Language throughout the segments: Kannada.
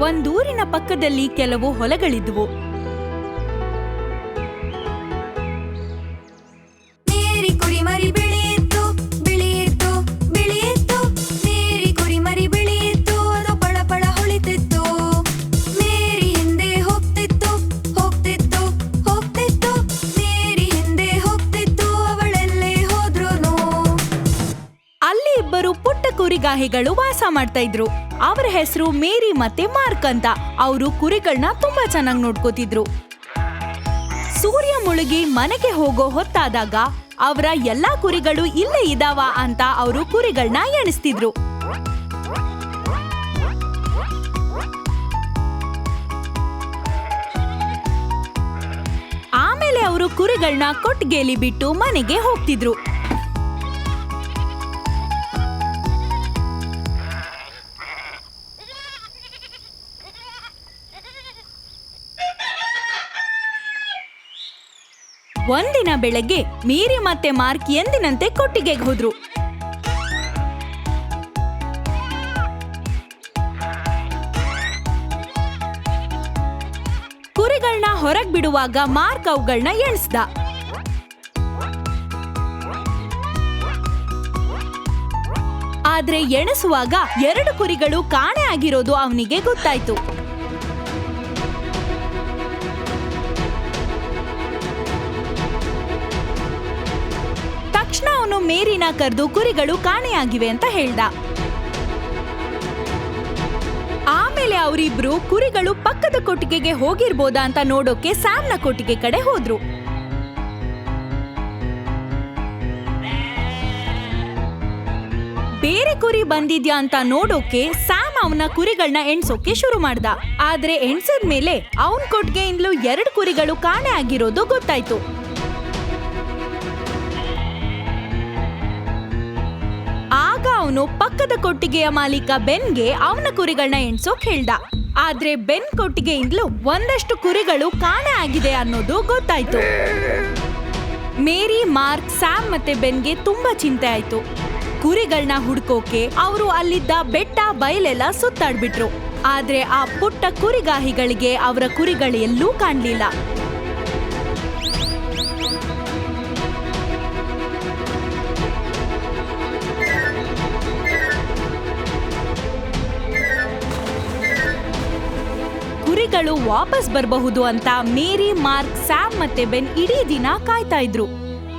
ಒಂದೂರಿನ ಪಕ್ಕದಲ್ಲಿ ಕೆಲವು ಹೊಲಗಳಿದ್ವು. ಕುರಿಗಾಹಿಗಳು ವಾಸ ಮಾಡ್ತಾ ಇದ್ರು. ಅವರ ಹೆಸರು ಮೇರಿ ಮತ್ತೆ ಮಾರ್ಕ್ ಅಂತ. ಅವರು ಕುರಿಗಳನ್ನ ತುಂಬಾ ಚೆನ್ನಾಗಿ ನೋಡ್ಕೋತಿದ್ರು. ಸೂರ್ಯ ಮುಳುಗಿ ಮನೆಗೆ ಹೋಗೋ ಹೊತ್ತಾದಾಗ ಅವರ ಎಲ್ಲಾ ಕುರಿಗಳು ಇಲ್ಲೇ ಇದಾವ ಅಂತ ಅವರು ಕುರಿಗಳನ್ನ ಎಣಿಸ್ತಿದ್ರು. ಆಮೇಲೆ ಅವರು ಕುರಿಗಳನ್ನ ಕೊಟ್ಟಿಗೆಯಲ್ಲಿ ಬಿಟ್ಟು ಮನೆಗೆ ಹೋಗ್ತಿದ್ರು. ಒಂದಿನ ಬೆಳಗ್ಗೆ ಮೀರಿ ಮತ್ತೆ ಮಾರ್ಕ್ ಎಂದಿನಂತೆ ಕೊಟ್ಟಿಗೆಗೆ ಹೋದ್ರು. ಕುರಿಗಳನ್ನ ಹೊರಗ್ ಬಿಡುವಾಗ ಮಾರ್ಕ್ ಅವುಗಳನ್ನ ಎಣಿಸ್ದ. ಆದ್ರೆ ಎಣಿಸುವಾಗ ಎರಡು ಕುರಿಗಳು ಕಾಣೆ ಆಗಿರೋದು ಅವನಿಗೆ ಗೊತ್ತಾಯ್ತು. ಮೇರಿನ ಕರೆದು ಕುರಿಗಳು ಕಾಣೆಯಾಗಿವೆ ಅಂತ ಹೇಳ್ದ. ಆಮೇಲೆ ಅವರಿಬ್ರು ಕುರಿಗಳು ಪಕ್ಕದ ಕೊಟ್ಟಿಗೆಗೆ ಹೋಗಿರ್ಬೋದಾ ಅಂತ ನೋಡೋಕೆ ಸ್ಯಾಮ್ನ ಕೊಟ್ಟಿಗೆ ಕಡೆ ಹೋದ್ರು. ಬೇರೆ ಕುರಿ ಬಂದಿದ್ಯಾ ಅಂತ ನೋಡೋಕೆ ಸ್ಯಾಮ್ ಅವನ ಕುರಿಗಳನ್ನ ಎಣ್ಸೋಕೆ ಶುರು ಮಾಡ್ದ. ಆದ್ರೆ ಎಣ್ಸದ್ ಮೇಲೆ ಅವನ್ ಕೊಟ್ಟಿಗೆಯಿಂದಲೂ ಎರಡು ಕುರಿಗಳು ಕಾಣೆ ಆಗಿರೋದು ಗೊತ್ತಾಯ್ತು. ಅವನು ಪಕ್ಕದ ಕೊಟ್ಟಿಗೆಯ ಮಾಲೀಕ ಬೆನ್ಗೆ ಅವನ ಕುರಿಗಳನ್ನ ಎಣ್ಸೋಕ್ ಹೇಳ್ದ ಆದ್ರೆ ಬೆನ್ ಕೊಟ್ಟಿಗೆಯಿಂದಲೂ ಒಂದಷ್ಟು ಕುರಿಗಳು ಕಾಣೆ ಆಗಿದೆ ಅನ್ನೋದು ಗೊತ್ತಾಯ್ತು. ಮೇರಿ, ಮಾರ್ಕ್, ಸ್ಯಾಮ್ ಮತ್ತೆ ಬೆನ್ಗೆ ತುಂಬಾ ಚಿಂತೆ ಆಯ್ತು. ಕುರಿಗಳನ್ನ ಹುಡ್ಕೋಕೆ ಅವರು ಅಲ್ಲಿದ್ದ ಬೆಟ್ಟ, ಬಯಲೆಲ್ಲ ಸುತ್ತಾಡ್ಬಿಟ್ರು. ಆದ್ರೆ ಆ ಪುಟ್ಟ ಕುರಿಗಾಹಿಗಳಿಗೆ ಅವರ ಕುರಿಗಳು ಎಲ್ಲೂ ಕಾಣ್ಲಿಲ್ಲ. ಕುರಿಗಳು ವಾಪಸ್ ಬರಬಹುದು ಅಂತ ಮೇರಿ, ಮಾರ್ಕ್, ಸ್ಯಾಮ್ ಮತ್ತೆ ಬೆನ್ ಇಡೀ ದಿನ ಕಾಯ್ತಾ ಇದ್ರು.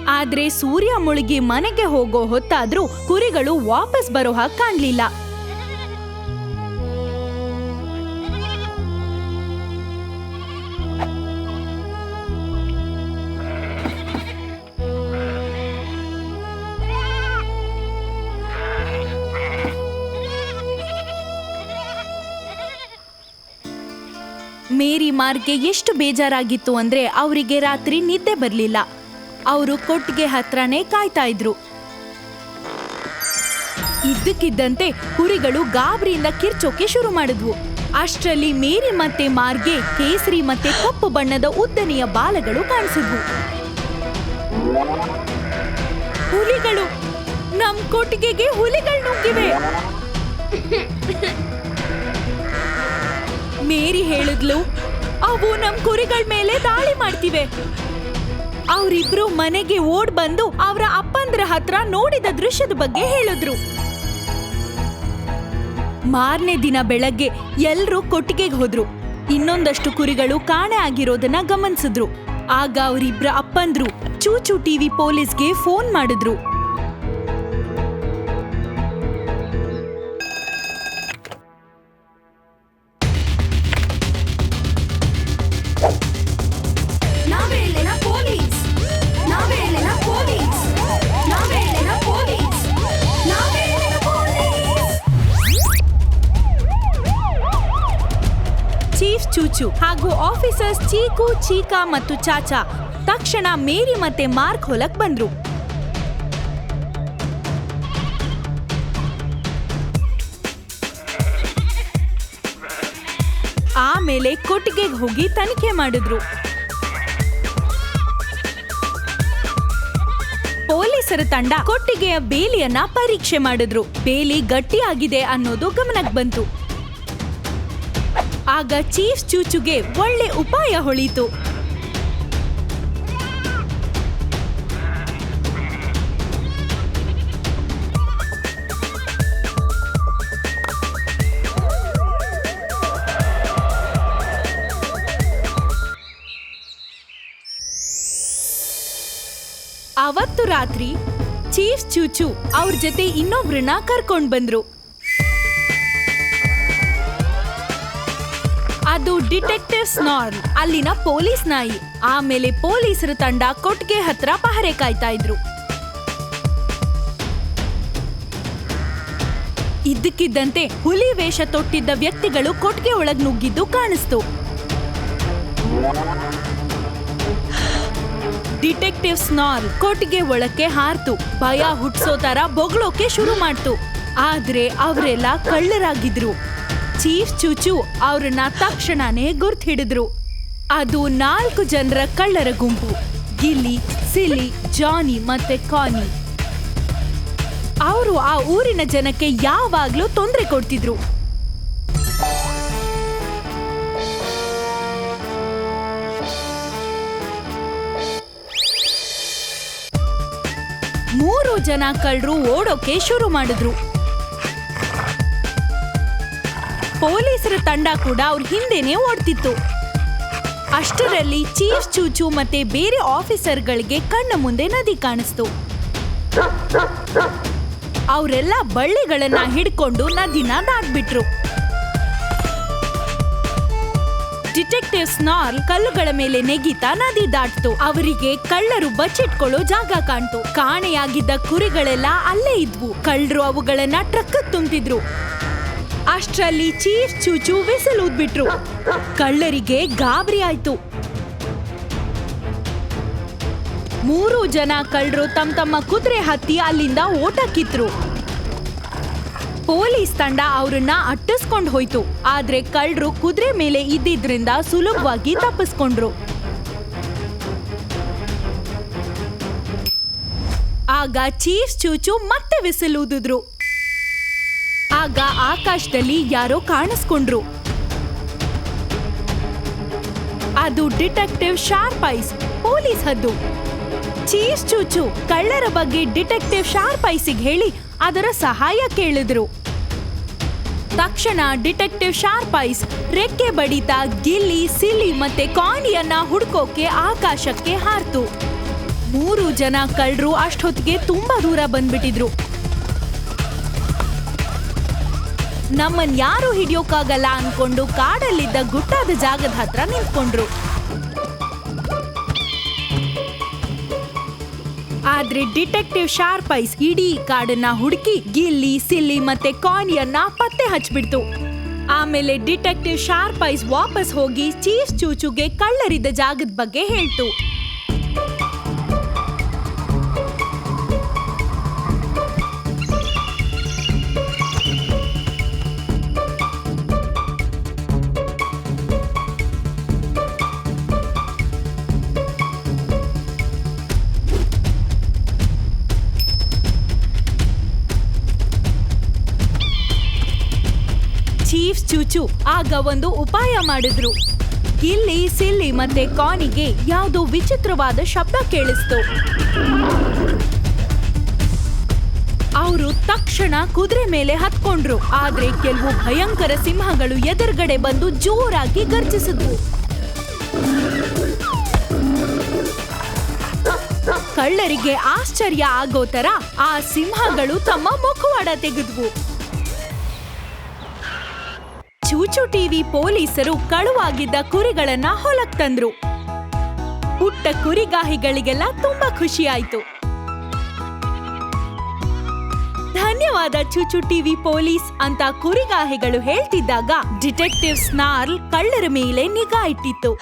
ಆದ್ರೆ ಸೂರ್ಯ ಮುಳುಗಿ ಮನೆಗೆ ಹೋಗೋ ಹೊತ್ತಾದ್ರೂ ಕುರಿಗಳು ವಾಪಸ್ ಬರೋ ಹಾಗೆ ಕಾಣ್ಲಿಲ್ಲ. ಮೇರಿ ಮಾರ್ಗೆ ಎಷ್ಟು ಬೇಜಾರಾಗಿತ್ತು ಅಂದ್ರೆ ಅವರಿಗೆ ರಾತ್ರಿ ನಿದ್ದೆ ಬರಲಿಲ್ಲ. ಅವರು ಕೊಟ್ಟಿಗೆ ಹತ್ರನೇ ಕಾಯ್ತಾ ಇದ್ರು. ಇದ್ದಕ್ಕಿದ್ದಂತೆ ಕುರಿಗಳು ಗಾಬರಿಯಿಂದ ಕಿರ್ಚೋಕೆ ಶುರು ಮಾಡಿದ್ವು. ಅಷ್ಟರಲ್ಲಿ ಮೇರಿ ಮತ್ತೆ ಮಾರ್ಗೆ ಕೇಸರಿ ಮತ್ತೆ ಕಪ್ಪು ಬಣ್ಣದ ಉದ್ದನೆಯ ಬಾಲಗಳು ಕಾಣಿಸಿದ್ವು. ಹುಲಿಗಳು! ನಮ್ ಕೊಟ್ಟಿಗೆಗೆ ಹುಲಿಗಳು ನುಗ್ಗಿವೆ! ಮೇರಿ ಹೇಳಿದ್ಲು, ಅವು ನಮ್ ಕುರಿಗಳ ಮೇಲೆ ದಾಳಿ ಮಾಡ್ತಿವೆ. ಅವರಿಬ್ರು ಮನೆಗೆ ಓಡ್ ಬಂದು ಅವರ ಅಪ್ಪಂದ್ರ ಹತ್ರ ನೋಡಿದ ದೃಶ್ಯದ ಬಗ್ಗೆ ಹೇಳಿದ್ರು. ಮಾರನೇ ದಿನ ಬೆಳಗ್ಗೆ ಎಲ್ರೂ ಕೊಟ್ಟಿಗೆಗೆ ಹೋದ್ರು. ಇನ್ನೊಂದಷ್ಟು ಕುರಿಗಳು ಕಾಣೆ ಆಗಿರೋದನ್ನ ಗಮನಿಸಿದ್ರು. ಆಗ ಅವರಿಬ್ರ ಅಪ್ಪಂದ್ರು ಚೂಚು ಟಿವಿ ಪೊಲೀಸ್ಗೆ ಫೋನ್ ಮಾಡಿದ್ರು. ಹಾಗೂ ಆಫೀಸರ್ಸ್ ಚೀಕು, ಚೀಕಾ ಮತ್ತು ಚಾಚಾ. ತಕ್ಷಣ ಮೇರಿ ಮತ್ತೆ ಮಾರ್ಕ್ ಹೊಲಕ್ ಬಂದ್ರು. ಆಮೇಲೆ ಕೊಟ್ಟಿಗೆಗೆ ಹೋಗಿ ತನಿಖೆ ಮಾಡಿದ್ರು. ಪೊಲೀಸರ ತಂಡ ಕೊಟ್ಟಿಗೆಯ ಬೇಲಿಯನ್ನ ಪರೀಕ್ಷೆ ಮಾಡಿದ್ರು. ಬೇಲಿ ಗಟ್ಟಿಯಾಗಿದೆ ಅನ್ನೋದು ಗಮನಕ್ಕೆ ಬಂತು. ಆಗ ಚೀಫ್ ಚೂಚುಗೆ ಒಳ್ಳೆ ಉಪಾಯ ಹೊಳಿತು. ಅವತ್ತು ರಾತ್ರಿ ಚೀಫ್ ಚೂಚು ಅವ್ರ ಜೊತೆ ಇನ್ನೊಬ್ರನ್ನ ಕರ್ಕೊಂಡ್ ಬಂದ್ರು. ಅದು ಡಿಟೆಕ್ಟಿವ್ ಸ್ನಾರ್ಲ್ ಅಲ್ಲಿನ ಪೊಲೀಸ್ ನಾಯಿ. ಆಮೇಲೆ ಪೊಲೀಸರ ತಂಡ ಕೊಟ್ಟಿಗೆ ಹತ್ರ ಪಹರೆ ಕಾಯ್ತಾ ಇದ್ರು. ಇದ್ದಕ್ಕಿದ್ದಂತೆ ಹುಲಿ ವೇಷ ತೊಟ್ಟಿದ್ದ ವ್ಯಕ್ತಿಗಳು ಕೊಟ್ಗೆ ಒಳಗ್ ನುಗ್ಗಿದ್ದು ಕಾಣಿಸ್ತು. ಡಿಟೆಕ್ಟಿವ್ ಸ್ನಾರ್ ಕೊಟ್ಗೆ ಒಳಕ್ಕೆ ಹಾರ್ತು. ಭಯ ಹುಟ್ಸೋ ತರ ಬೊಗಳೋಕೆ ಶುರು ಮಾಡ್ತು. ಆದ್ರೆ ಅವರೆಲ್ಲ ಕಳ್ಳರಾಗಿದ್ರು. ಚೀಫ್ ಚೂಚು ಅವ್ರನ್ನ ತಕ್ಷಣನೇ ಗುರ್ತ್ ಹಿಡಿದ್ರು ಅದು ನಾಲ್ಕು ಜನರ ಕಳ್ಳರ ಗುಂಪು. ಗಿಲ್ಲಿ ಸಿಲಿ ಜಾನಿ ಮತ್ತೆ ಕಾನಿ. ಅವರು ಆ ಊರಿನ ಜನಕ್ಕೆ ಯಾವಾಗ್ಲೂ ತೊಂದರೆ ಕೊಡ್ತಿದ್ರು. ಮೂರು ಜನ ಕಳ್ಳರು ಓಡೋಕೆ ಶುರು ಮಾಡಿದ್ರು. ಪೊಲೀಸರ ತಂಡ ಕೂಡ ಅವ್ರ ಹಿಂದೆನೆ ಓಡ್ತಿತ್ತು. ಅಷ್ಟರಲ್ಲಿ ಚೀಫ್ ಚೂಚು ಮತ್ತೆ ಬೇರೆ ಆಫೀಸರ್ಗಳಿಗೆ ಕಣ್ಣ ಮುಂದೆ ನದಿ ಕಾಣಿಸ್ತು. ಅವರೆಲ್ಲ ಬಳ್ಳಿಗಳನ್ನ ಹಿಡ್ಕೊಂಡು ನದಿನ ದಾಟ್ಬಿಟ್ರು. ಡಿಟೆಕ್ಟಿವ್ ಸ್ನಾರ್ ಕಲ್ಲುಗಳ ಮೇಲೆ ನೆಗಿತಾ ನದಿ ದಾಟ್ತು. ಅವರಿಗೆ ಕಳ್ಳರು ಬಚ್ಚಿಟ್ಕೊಳ್ಳೋ ಜಾಗ ಕಾಣ್ತು. ಕಾಣೆಯಾಗಿದ್ದ ಕುರಿಗಳೆಲ್ಲ ಅಲ್ಲೇ ಇದ್ವು. ಕಳ್ಳರು ಅವುಗಳನ್ನ ಟ್ರಕ್ ತುಂಬಿದ್ರು ಅಷ್ಟ್ರಲ್ಲಿ ಚೀಫ್ ಚೂಚು ವಿಸಿಲ್ ಊದ್ಬಿಟ್ರು. ಕಳ್ಳರಿಗೆ ಗಾಬರಿ ಆಯ್ತು. ಮೂರು ಜನ ಕಳ್ಳರು ತಮ್ಮ ತಮ್ಮ ಕುದುರೆ ಹತ್ತಿ ಅಲ್ಲಿಂದ ಓಟ ಕಿತ್ರು ಪೊಲೀಸ್ ತಂಡ ಅವ್ರನ್ನ ಅಟ್ಟಿಸ್ಕೊಂಡು ಹೋಯ್ತು. ಆದ್ರೆ ಕಳ್ಳರು ಕುದುರೆ ಮೇಲೆ ಇದ್ದಿದ್ರಿಂದ ಸುಲಭವಾಗಿ ತಪ್ಪಿಸ್ಕೊಂಡ್ರು. ಆಗ ಚೀಫ್ ಚೂಚು ಮತ್ತೆ ವಿಸಿಲ್ ಊದಿದ್ರು. ಆಗ ಆಕಾಶದಲ್ಲಿ ಯಾರೋ ಕಾಣಿಸ್ಕೊಂಡ್ರು. ಅದು ಡಿಟೆಕ್ಟಿವ್ ಶಾರ್ಪ್ ಐಸ್, ಪೊಲೀಸ್ ಹದ್ದು. ಚೀಸ್ ಚೂಚು, ಕಳ್ಳರ ಬಗ್ಗೆ ಡಿಟೆಕ್ಟಿವ್ ಶಾರ್ಪ್ ಐಸಿಗೆ ಹೇಳಿ ಅದರ ಸಹಾಯ ಕೇಳಿದ್ರು. ತಕ್ಷಣ ಡಿಟೆಕ್ಟಿವ್ ಶಾರ್ಪ್ ಐಸ್ ರೆಕ್ಕೆ ಬಡಿತ, ಗಿಲ್ಲಿ ಸಿಲಿ ಮತ್ತೆ ಕಾನಿಯನ್ನ ಹುಡ್ಕೋಕೆ ಆಕಾಶಕ್ಕೆ ಹಾರ್ತು. ಮೂರು ಜನ ಕಳ್ಳರು ಅಷ್ಟೊತ್ತಿಗೆ ತುಂಬಾ ದೂರ ಬಂದ್ಬಿಟ್ಟಿದ್ರು. ನಮ್ಮನ್ ಯಾರು ಹಿಡಿಯೋಕ್ಕಾಗಲ್ಲ ಅನ್ಕೊಂಡು ಕಾಡಲ್ಲಿದ್ದ ಗುಟ್ಟಾದ ಜಾಗದ ಹತ್ರ ನಿಂತ್ಕೊಂಡ್ರು. ಆದ್ರೆ ಡಿಟೆಕ್ಟಿವ್ ಶಾರ್ಪ್ ಐಸ್ ಇಡೀ ಕಾಡನ್ನ ಹುಡುಕಿ, ಗಿಲ್ಲಿ, ಸಿಲ್ಲಿ ಮತ್ತೆ ಕಾನಿಯನ್ನ ಪತ್ತೆ ಹಚ್ಬಿಡ್ತು. ಆಮೇಲೆ ಡಿಟೆಕ್ಟಿವ್ ಶಾರ್ಪ್ ಐಸ್ ವಾಪಸ್ ಹೋಗಿ ಚೀಫ್ ಚೂಚುಗೆ ಕಳ್ಳರಿದ್ದ ಜಾಗದ ಬಗ್ಗೆ ಹೇಳ್ತು. ಚೂಚು. ಆಗ ಒಂದು ಉಪಾಯ ಮಾಡಿದ್ರು. ಇಲ್ಲಿ ಸಿಲ್ಲಿ ಮತ್ತೆ ಕಾನಿಗೆ ಯಾವುದೋ ವಿಚಿತ್ರವಾದ ಶಬ್ದ ಕೇಳಿಸ್ತು. ಅವರು ತಕ್ಷಣ ಕುದುರೆ ಮೇಲೆ ಹತ್ಕೊಂಡ್ರು. ಆದ್ರೆ ಕೆಲವು ಭಯಂಕರ ಸಿಂಹಗಳು ಎದುರುಗಡೆ ಬಂದು ಜೋರಾಗಿ ಗರ್ಜಿಸಿದ್ವು. ಕಳ್ಳರಿಗೆ ಆಶ್ಚರ್ಯ ಆಗೋ ತರ ಆ ಸಿಂಹಗಳು ತಮ್ಮ ಮುಖವಾಡ ತೆಗೆದ್ವು. ಚೂಚು ಟಿವಿ ಪೊಲೀಸರು ಕಳುವಾಗಿದ್ದ ಕುರಿಗಳನ್ನ ಹೊಲಕ್ ತಂದ್ರು. ಪುಟ್ಟ ಕುರಿಗಾಹಿಗಳಿಗೆಲ್ಲ ತುಂಬಾ ಖುಷಿ ಆಯ್ತು ಧನ್ಯವಾದ ಚುಚು ಟಿವಿ ಪೊಲೀಸ್ ಅಂತ ಕುರಿಗಾಹಿಗಳು ಹೇಳ್ತಿದ್ದಾಗ ಡಿಟೆಕ್ಟಿವ್ ಸ್ನಾರ್ಲ್ ಕಳ್ಳರ ಮೇಲೆ ನಿಗಾ ಇಟ್ಟಿತ್ತು.